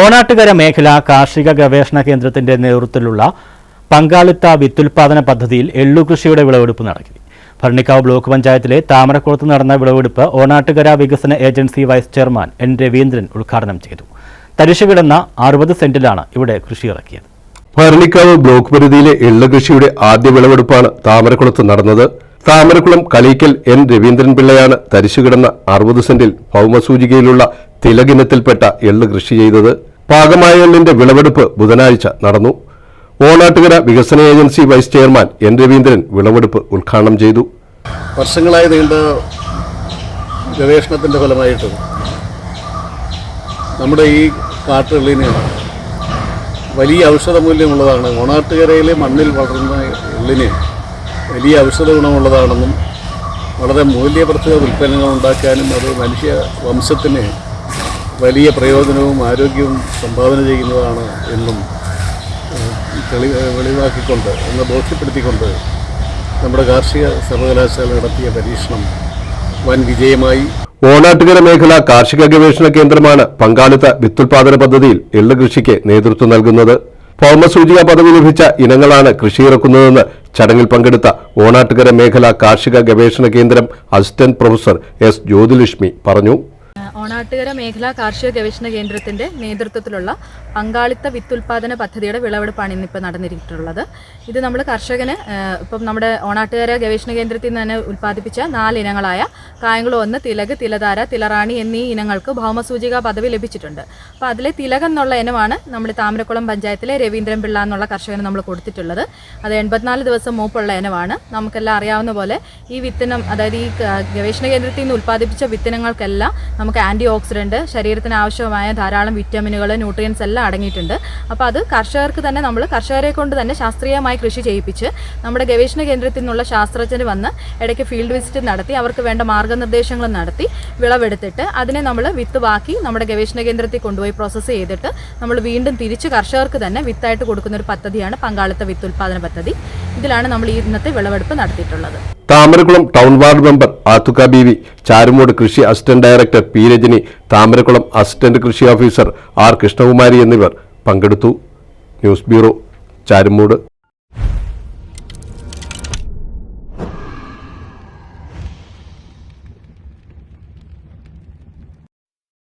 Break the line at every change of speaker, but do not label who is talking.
ഓണാട്ടുകര മേഖല കാർഷിക ഗവേഷണ കേന്ദ്രത്തിന്റെ നേതൃത്വത്തിലുള്ള പങ്കാളിത്ത വിത്തുൽപാദന പദ്ധതിയിൽ എള്ളു കൃഷിയുടെ വിളവെടുപ്പ് നടക്കി. ഭരണിക്കാവ് ബ്ലോക്ക് പഞ്ചായത്തിലെ താമരക്കുളത്ത് നടന്ന വിളവെടുപ്പ് ഓണാട്ടുകര വികസന agency vice chairman N Raveendran ഉദ്ഘാടനം ചെയ്തു. തരിശു കിടന്ന അറുപത് സെന്റിലാണ് ഇവിടെ കൃഷി ഇറക്കിയത്.
ഭരണിക്കാവ് ബ്ലോക്ക് പരിധിയിലെ എള്ളു കൃഷിയുടെ ആദ്യ വിളവെടുപ്പാണ് താമരക്കുളത്ത് നടന്നത്. താമരക്കുളം കളീക്കൽ എൻ. രവീന്ദ്രൻ പിള്ളയാണ് തരിശുകിടന്ന അറുപത് സെന്റിൽ ഭൗമസൂചികയിലുള്ള തിലകിനത്തിൽപ്പെട്ട എള്ള് കൃഷി ചെയ്തത്. പാകമായ എള്ളിന്റെ വിളവെടുപ്പ് ബുധനാഴ്ച നടന്നു. ഓണാട്ടുകര വികസന agency vice chairman N. Raveendran വിളവെടുപ്പ് ഉദ്ഘാടനം ചെയ്തു.
വർഷങ്ങളായി നീണ്ട ഗവേഷണത്തിന്റെ ഫലമായിട്ട് നമ്മുടെ ഈ കാട്ടുകളിന് വലിയ ഔഷധമൂല്യമുള്ളതാണ്. ഓണാട്ടുകരയിലെ മണ്ണിൽ വളർന്ന എള്ളിന് വലിയ ഔഷധ ഗുണമുള്ളതാണെന്നും വളരെ മൂല്യവർദ്ധിത ഉൽപ്പന്നങ്ങൾ ഉണ്ടാക്കാനും അത് മനുഷ്യ വംശത്തിന് വലിയ പ്രയോജനവും ആരോഗ്യവും സംഭാവന ചെയ്യുന്നതാണ് എന്നും തെളി വെളിവാക്കിക്കൊണ്ട് എന്ന് ബോധ്യപ്പെടുത്തിക്കൊണ്ട് നമ്മുടെ കാർഷിക സർവകലാശാല നടത്തിയ പരീക്ഷണം വൻ വിജയമായി.
ഓണാട്ടുകര മേഖല കാർഷിക ഗവേഷണ കേന്ദ്രമാണ് പങ്കാളിത്ത വിത്തുൽപാദന പദ്ധതിയിൽ എള്ള് കൃഷിക്ക് നേതൃത്വം നൽകുന്നത്. ഭൗമസൂചിക പദവി ലഭിച്ച ഇനങ്ങളാണ് കൃഷിയിറക്കുന്നതെന്ന് ചടങ്ങിൽ പങ്കെടുത്ത ഓണാട്ടുകര മേഖല കാർഷിക ഗവേഷണ കേന്ദ്രം അസിസ്റ്റന്റ് പ്രൊഫസർ എസ് ജ്യോതിലക്ഷ്മി പറഞ്ഞു
ഓണാട്ടുകര മേഖലാ കാർഷിക ഗവേഷണ കേന്ദ്രത്തിന്റെ നേതൃത്വത്തിലുള്ള പങ്കാളിത്ത വിത്തുൽപാദന പദ്ധതിയുടെ വിളവെടുപ്പാണ് ഇന്നിപ്പോൾ നടന്നിട്ടുള്ളത് ഇത് നമ്മൾ കർഷകന് ഇപ്പം നമ്മുടെ ഓണാട്ടുകര ഗവേഷണ കേന്ദ്രത്തിൽ നിന്ന് തന്നെ ഉൽപ്പാദിപ്പിച്ച നാല് ഇനങ്ങളായ കായംകുളം ഒന്ന് തിലക് തിലധാര തിലറാണി എന്നീ ഇനങ്ങൾക്ക് ഭൗമസൂചിക പദവി ലഭിച്ചിട്ടുണ്ട്. അപ്പോൾ അതിലെ തിലക് എന്നുള്ള ഇനമാണ് നമ്മുടെ താമരക്കുളം പഞ്ചായത്തിലെ രവീന്ദ്രൻ പിള്ള എന്നുള്ള കർഷകന് നമ്മൾ കൊടുത്തിട്ടുള്ളത്. അത് എൺപത്തിനാല് ദിവസം മൂപ്പുള്ള ഇനമാണ്. നമുക്കെല്ലാം അറിയാവുന്ന പോലെ ഈ വിത്തിനം അതായത് ഈ ഗവേഷണ കേന്ദ്രത്തിൽ നിന്ന് ഉൽപ്പാദിപ്പിച്ച വിത്തിനങ്ങൾക്കെല്ലാം നമുക്ക് ആന്റി ഓക്സിഡന്റ് ശരീരത്തിന് ആവശ്യമായ ധാരാളം വിറ്റാമിനുകൾ ന്യൂട്രിയൻസ് എല്ലാം അടങ്ങിയിട്ടുണ്ട്. അപ്പോൾ അത് കർഷകർക്ക് തന്നെ നമ്മൾ കർഷകരെ കൊണ്ട് തന്നെ ശാസ്ത്രീയമായി കൃഷി ചെയ്യിപ്പിച്ച് നമ്മുടെ ഗവേഷണ കേന്ദ്രത്തിൽ നിന്നുള്ള ശാസ്ത്രജ്ഞർ വന്ന് ഇടയ്ക്ക് ഫീൽഡ് വിസിറ്റ് നടത്തി അവർക്ക് വേണ്ട മാർഗനിർദ്ദേശങ്ങൾ നടത്തി വിളവെടുത്തിട്ട് അതിനെ നമ്മൾ വിത്ത് ബാക്കി നമ്മുടെ ഗവേഷണ കേന്ദ്രത്തിൽ കൊണ്ടുപോയി പ്രോസസ്സ് ചെയ്തിട്ട് നമ്മൾ വീണ്ടും തിരിച്ച് കർഷകർക്ക് തന്നെ വിത്തായിട്ട് കൊടുക്കുന്ന ഒരു പദ്ധതിയാണ് പങ്കാളിത്ത വിത്ത് ഉൽപ്പാദന പദ്ധതി. ഇതിലാണ് നമ്മൾ ഈ ഇന്നത്തെ വിളവെടുപ്പ് നടത്തിയിട്ടുള്ളത്.
താമരക്കുളം ടൗൺ വാർഡ് മെമ്പർ ആത്തുക്ക ബി വി ചാരുമൂട് കൃഷി assistant director P Rajani Thamarakkulam assistant കൃഷി ഓഫീസർ ആർ കൃഷ്ണകുമാരി എന്നിവർ പങ്കെടുത്തു. News bureau Charumood.